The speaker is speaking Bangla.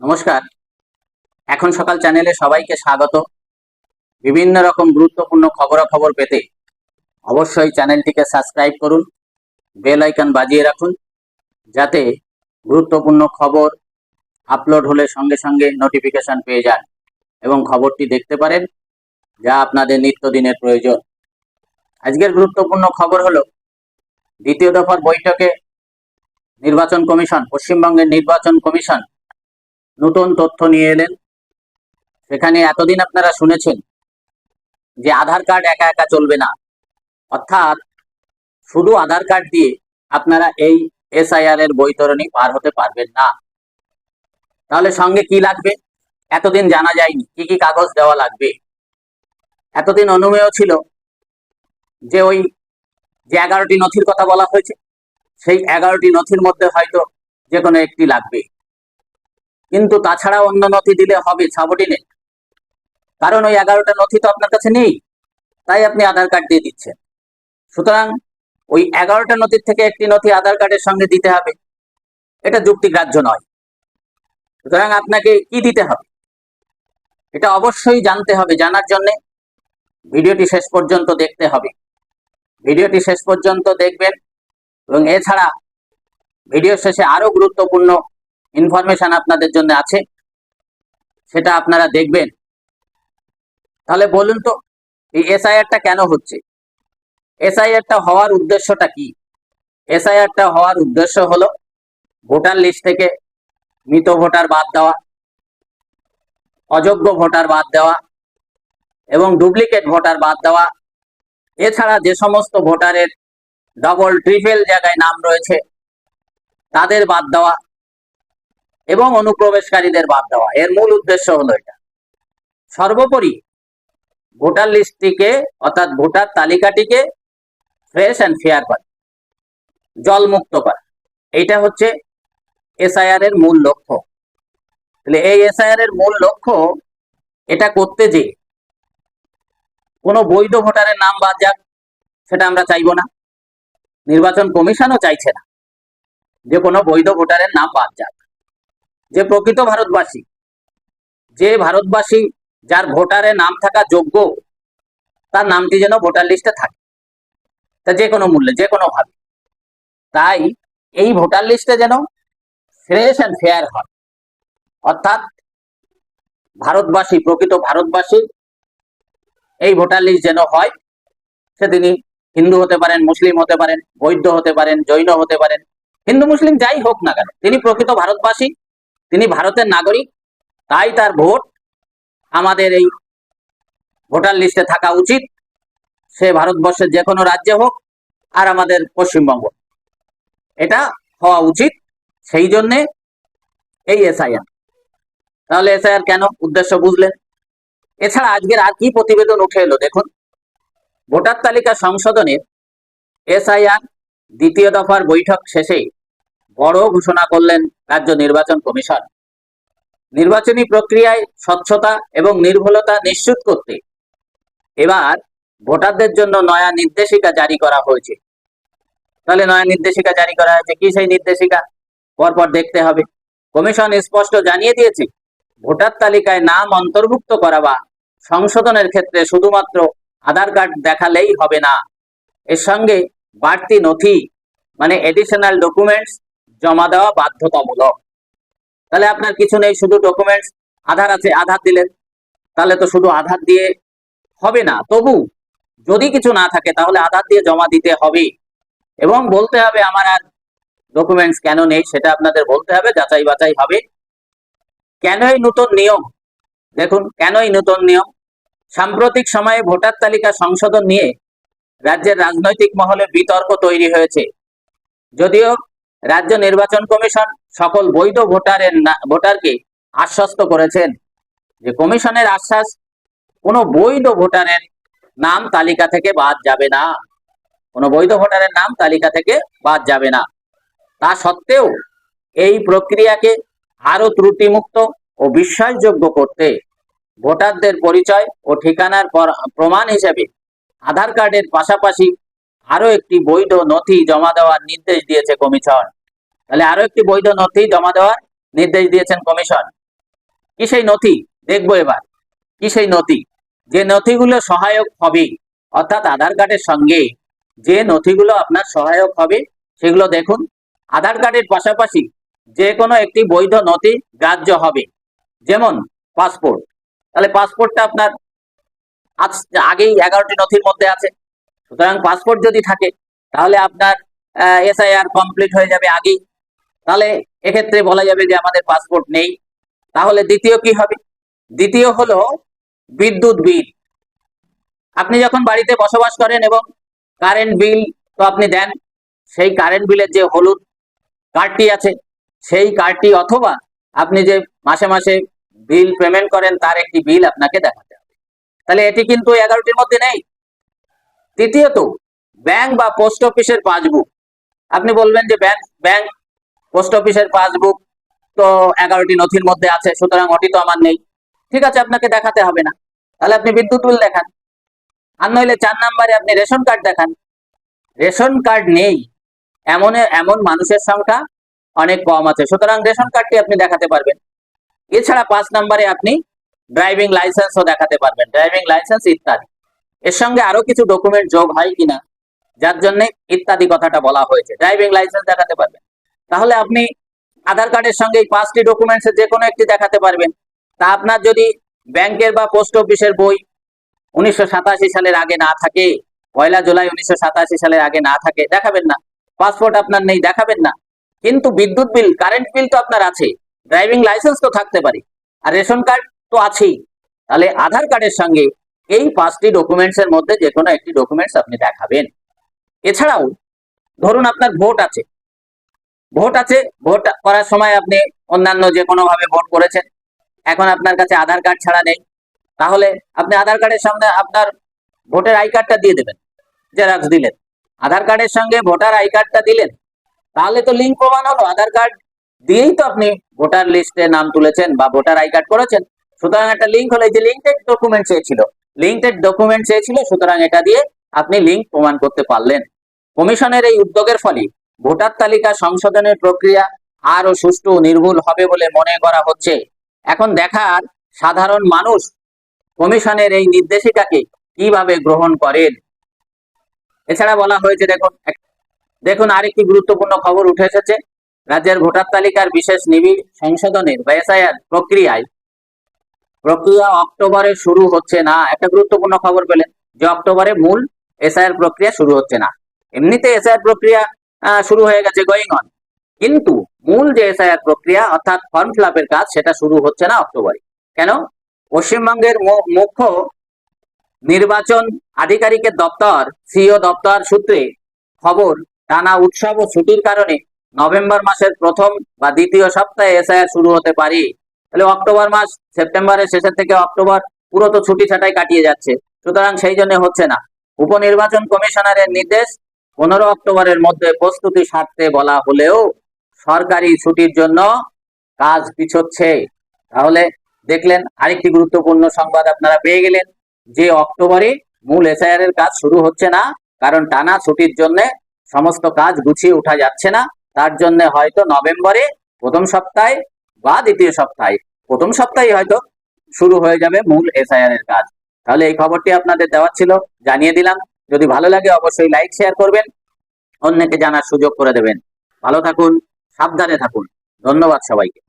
নমস্কার। এখন সকাল চ্যানেলে সবাইকে স্বাগত। বিভিন্ন রকম গুরুত্বপূর্ণ খবরাখবর পেতে অবশ্যই চ্যানেলটিকে সাবস্ক্রাইব করুন, বেল আইকন বাজিয়ে রাখুন, যাতে গুরুত্বপূর্ণ খবর আপলোড হলে সঙ্গে সঙ্গে নোটিফিকেশন পেয়ে যান এবং খবরটি দেখতে পারেন, যা আপনাদের নিত্যদিনের প্রয়োজন। আজকের গুরুত্বপূর্ণ খবর হলো, দ্বিতীয় দফার বৈঠকে নির্বাচন কমিশন, পশ্চিমবঙ্গের নির্বাচন কমিশন নতুন তথ্য নিয়ে এলেন। সেখানে এতদিন আপনারা শুনেছেন যে আধার কার্ড একা একা চলবে না। অর্থাৎ শুধু আধার কার্ড দিয়ে আপনারা এই এসআইআর এর বৈতরণী পার হতে পারবেন না। তাহলে সঙ্গে কি লাগবে? এতদিন জানা যায়নি কি কি কাগজ দেওয়া লাগবে। এতদিন অনুমেয় ছিল যে ওই যে এগারোটি নথির কথা বলা হয়েছে, সেই এগারোটি নথির মধ্যে হয়তো যে কোনো একটি লাগবে। কিন্তু তাছাড়া অন্য নথি দিলে হবে সাবঅর্ডিনেট কারণ ওই এগারোটা নথি তো আপনার কাছে নেই, তাই আপনি আধার কার্ড দিয়ে দিচ্ছেন। সুতরাং ওই এগারোটা নথির থেকে একটি নথি আধার কার্ডের সঙ্গে দিতে হবে, এটা যুক্তিগ্রাহ্য নয়। সুতরাং আপনাকে কি দিতে হবে? এটা অবশ্যই জানতে হবে জানার জন্য। ভিডিওটি শেষ পর্যন্ত দেখতে হবে। ভিডিওটি শেষ পর্যন্ত দেখবেন এবং এছাড়া ভিডিও শেষে আরও গুরুত্বপূর্ণ ইনফরমেশন আপনাদের জন্য আছে, সেটা আপনারা দেখবেন। তাহলে বলুন তো, এই এসআইআরটা কেন হচ্ছে? এসআইআরটা হওয়ার উদ্দেশ্যটা কি? এসআইআরটা হওয়ার উদ্দেশ্য হলো ভোটার লিস্ট থেকে মৃত ভোটার বাদ দেওয়া, অযোগ্য ভোটার বাদ দেওয়া এবং ডুপ্লিকেট ভোটার বাদ দেওয়া। এছাড়া যে সমস্ত ভোটারের ডবল ট্রিপল জায়গায় নাম রয়েছে, তাদের বাদ দেওয়া। এবং অনুপ্রবেশকারীদের বাদ দেওয়া। এর মূল উদ্দেশ্য হলো এটা। সর্বোপরি ভোটার লিস্টটিকে, অর্থাৎ ভোটার তালিকাটিকে ফ্রেশ অ্যান্ড ফেয়ার করা, জলমুক্ত করা। এটা হচ্ছে এসআইআর এর মূল লক্ষ্য। তাহলে এই এসআইআর এর মূল লক্ষ্য এটা করতে যে কোনো বৈধ ভোটারের নাম বাদ যাক, সেটা আমরা চাইব না। নির্বাচন কমিশনও চাইছে না যে কোনো বৈধ ভোটারের নাম বাদ যাক। যে প্রকৃত ভারতবাসী, যে ভারতবাসী যার ভোটারে নাম থাকা যোগ্য, তার নামটি যেন ভোটার লিস্টে থাকে। তা যে কোনো মূল্যে, যে কোনো ভাবে। তাই এই ভোটার লিস্টে যেন ফ্রেশ অ্যান্ড ফেয়ার হয়। অর্থাৎ ভারতবাসী, প্রকৃত ভারতবাসী, এই ভোটার লিস্ট যেন হয় সে তিনি হিন্দু হতে পারেন, মুসলিম হতে পারেন, বৌদ্ধ হতে পারেন, জৈন হতে পারেন, হিন্দু মুসলিম যাই হোক না কেন, তিনি প্রকৃত ভারতবাসী তিনি ভারতের নাগরিক, তাই তার ভোট আমাদের এই ভোটার লিস্টে থাকা উচিত। সে ভারতবর্ষের যে কোনো রাজ্যে হোক আর আমাদের পশ্চিমবঙ্গ। এটা হওয়া উচিত। সেই জন্যে এই এসআইআর। তাহলে এসআইআর কেন উদ্দেশ্য বুঝলেন? এছাড়া আজকের আর কি প্রতিবেদন উঠে এলো দেখুন। ভোটার তালিকা সংশোধনের এসআইআর দ্বিতীয় দফার বৈঠক শেষে বড় ঘোষণা করলেন রাজ্য নির্বাচন কমিশন। নির্বাচনী প্রক্রিয়ায় স্বচ্ছতা এবং নির্ভুলতা নিশ্চিত করতে এবার ভোটারদের জন্য নয়া নির্দেশিকা জারি করা হয়েছে। তাহলে নয়া নির্দেশিকা জারি করা হয়েছে, কি সেই নির্দেশিকা? পরপর দেখতে হবে। কমিশন স্পষ্ট জানিয়ে দিয়েছে, ভোটার তালিকায় নাম অন্তর্ভুক্ত করা বা সংশোধনের ক্ষেত্রে শুধুমাত্র আধার কার্ড দেখালেই হবে না। এর সঙ্গে বাড়তি নথি মানে এডিশনাল ডকুমেন্টস জমা দেওয়া বাধ্যতামূলক। তাহলে আপনার কিছু নেই, শুধু ডকুমেন্টস আধার আছে, আধার দিলেন। তাহলে তো শুধু আধার দিয়ে হবে না, তবু যদি কিছু না থাকে তাহলে আধার দিয়ে জমা দিতে হবে। এবং বলতে হবে আমার আর ডকুমেন্টস কেন নেই, সেটা আপনাদের বলতে হবে, যাচাই বাছাই হবে। কেনই নতুন নিয়ম? দেখুন, কেনই নতুন নিয়ম? সাম্প্রতিক সময়ে ভোটার তালিকা সংশোধন নিয়ে রাজ্যের রাজনৈতিক মহলে বিতর্ক তৈরি হয়েছে। যদিও রাজ্য নির্বাচন কমিশন সকল বৈধ ভোটারের ভোটারকে আশ্বস্ত করেছেন যে কমিশনের আশ্বাস কোনো বৈধ ভোটারের নাম তালিকা থেকে বাদ যাবে না। কোনো বৈধ ভোটারের নাম তালিকা থেকে বাদ যাবে না। তা সত্ত্বেও এই প্রক্রিয়াকে আরও ত্রুটিমুক্ত ও বিশ্বাসযোগ্য করতে ভোটারদের পরিচয় ও ঠিকানার প্রমাণ হিসেবে আধার কার্ডের পাশাপাশি আরও একটি বৈধ নথি জমা দেওয়ার নির্দেশ দিয়েছে কমিশন। তাহলে আরও একটি বৈধ নথি জমা দেওয়ার নির্দেশ দিয়েছেন কমিশন। কি সেই নথি? দেখব এবার। কি সেই নথি? যে নথিগুলো সহায়ক হবে, অর্থাৎ আধার কার্ডের সঙ্গে যে নথিগুলো আপনার সহায়ক হবে, সেগুলো দেখুন। আধার কার্ডের পাশাপাশি যে কোনো একটি বৈধ নথি গ্রাহ্য হবে, যেমন পাসপোর্ট। তাহলে পাসপোর্টটা আপনার আজ আগেই এগারোটি নথির মধ্যে আছে। সুতরাং পাসপোর্ট যদি থাকে, তাহলে আপনার এসআইআর কমপ্লিট হয়ে যাবে আগেই। তাহলে এক্ষেত্রে বলা যাবে যে আমাদের পাসপোর্ট নেই। তাহলে দ্বিতীয় কি হবে? দ্বিতীয় হলো বিদ্যুৎ বিল। আপনি যখন বাড়িতে বসবাস করেন এবং কারেন্ট বিল তো আপনি দেন, সেই কারেন্ট বিলের যে হলুদ কার্ডটি আছে, সেই কার্ডটি অথবা আপনি যে মাসে মাসে বিল পেমেন্ট করেন, তার একটি বিল আপনাকে দেখাতে হবে। তাহলে এটি কিন্তু এগারোটির মধ্যে নেই। তৃতীয়ত ব্যাংক বা পোস্ট অফিসের পাসবুক আপনি বলবেন যে ব্যাংক ব্যাংক পোস্ট অফিসের পাসবুক তো এগারোটি নথির মধ্যে আছে, সুতরাং ওটি তো আমার নেই। ঠিক আছে, আপনাকে দেখাতে হবে না। তাহলে আপনি বিদ্যুৎ বিল দেখান। আর নইলে চার নাম্বারে আপনি রেশন কার্ড দেখান। রেশন কার্ড নেই। এমন এমন মানুষের সংখ্যা অনেক কম আছে। সুতরাং রেশন কার্ডটি আপনি দেখাতে পারবেন। এছাড়া পাঁচ নাম্বারে আপনি ড্রাইভিং লাইসেন্সও দেখাতে পারবেন। ড্রাইভিং লাইসেন্স ইত্যাদি। এর সঙ্গে আরও কিছু ডকুমেন্ট যোগ হয় কিনা, যার জন্য ইত্যাদি কথাটা বলা হয়েছে। ড্রাইভিং লাইসেন্স দেখাতে পারবেন। তাহলে আপনি আধার কার্ডের সঙ্গে এই পাঁচটি ডকুমেন্টস যে কোনো একটি দেখাতে পারবেন। তা আপনার যদি ব্যাংকের বা পোস্ট অফিসের বই উনিশশো সাতাশি সালের আগে না থাকে, পয়লা জুলাই উনিশশো সাতাশি সালের আগে না থাকে, দেখাবেন না। পাসপোর্ট আপনার নেই, দেখাবেন না। কিন্তু বিদ্যুৎ বিল কারেন্ট বিল তো আপনার আছে। ড্রাইভিং লাইসেন্স তো থাকতে পারে। আর রেশন কার্ড তো আছেই। তাহলে আধার কার্ডের সঙ্গে এই পাঁচটি ডকুমেন্টস এর মধ্যে যে কোনো একটি ডকুমেন্টস আপনি দেখাবেন। এছাড়াও, ধরুন আপনার ভোট আছে। ভোট আছে ভোট করার সময় আপনি অন্যান্য যে কোনো ভাবে ভোট করেছেন। এখন আপনার কাছে আধার কার্ড ছাড়া নেই। তাহলে আপনি আধার কার্ডের সামনে আপনার ভোটের আই কার্ডটা দিয়ে দেবেন জেরক্স দিলেন। আধার কার্ডের সঙ্গে ভোটার আই কার্ডটা দিলেন, তাহলে তো লিঙ্ক প্রমাণ হলো। আধার কার্ড দিয়েই তো আপনি ভোটার লিস্টে নাম তুলেছেন বা ভোটার আই কার্ড করেছেন। সুতরাং একটা লিঙ্ক হলো, এই যে লিঙ্কেড ডকুমেন্ট চেয়েছিল। লিঙ্কেড ডকুমেন্ট চেয়েছিল, সুতরাং এটা দিয়ে আপনি লিঙ্ক প্রমাণ করতে পারলেন। কমিশনের এই উদ্যোগের ফলে ভোটার তালিকা সংশোধনের প্রক্রিয়া আরও সুষ্ঠু নির্ভুল হবে বলে মনে করা হচ্ছে। এখন দেখার সাধারণ মানুষ কমিশনের এই নির্দেশিকাকে কীভাবে গ্রহণ করেন? এছাড়া বলা হয়েছে, দেখুন দেখুন, আরেকটি গুরুত্বপূর্ণ খবর উঠে এসেছে। রাজ্যের ভোটার তালিকার বিশেষ নিবিড় সংশোধনের, বা এসআইআর প্রক্রিয়ায় প্রক্রিয়া অক্টোবরে শুরু হচ্ছে না। একটা গুরুত্বপূর্ণ খবর পেলেন যে অক্টোবরে মূল এসআইআর প্রক্রিয়া শুরু হচ্ছে না। এমনিতে এসআইআর প্রক্রিয়া শুরু হয়ে গেছে গোয়িং অন কিন্তু মূল যে এসআইআর প্রক্রিয়া, অর্থাৎ ফর্ম ফিল কাজ, সেটা শুরু হচ্ছে না অক্টোবরে। কেন? পশ্চিমবঙ্গের মুখ্য নির্বাচন আধিকারিকের দপ্তর সিও দপ্তর সূত্রে খবর, টানা উৎসব ও ছুটির কারণে নভেম্বর মাসের প্রথম বা দ্বিতীয় সপ্তাহে এসআইআর শুরু হতে পারে। তাহলে অক্টোবর মাস সেপ্টেম্বরের শেষের থেকে অক্টোবর পুরো তো ছুটি ছাটাই কাটিয়ে যাচ্ছে। সুতরাং সেই জন্য হচ্ছে না। উপনির্বাচন কমিশনারের নির্দেশ পনেরো অক্টোবরের মধ্যে প্রস্তুতি সারতে বলা হলেও সরকারি ছুটির জন্য কাজ পিছোচ্ছে। তাহলে দেখলেন আরেকটি গুরুত্বপূর্ণ সংবাদ আপনারা পেয়ে গেলেন যে অক্টোবরে মূল এসআইআর এর কাজ শুরু হচ্ছে না, কারণ টানা ছুটির জন্য সমস্ত কাজ গুছিয়ে ওঠা যাচ্ছে না। তার জন্য হয়তো নভেম্বরে প্রথম সপ্তাহে বা দ্বিতীয় সপ্তাহে। প্রথম সপ্তাহে হয়তো শুরু হয়ে যাবে মূল এসআইআর এর কাজ। তাহলে এই খবরটি আপনাদের দেওয়া ছিল। জানিয়ে দিলাম। যদি ভালো লাগে অবশ্যই লাইক, শেয়ার করবেন। অন্যকে জানার সুযোগ করে দেবেন। ভালো থাকুন, সাবধানে থাকুন। ধন্যবাদ সবাইকে।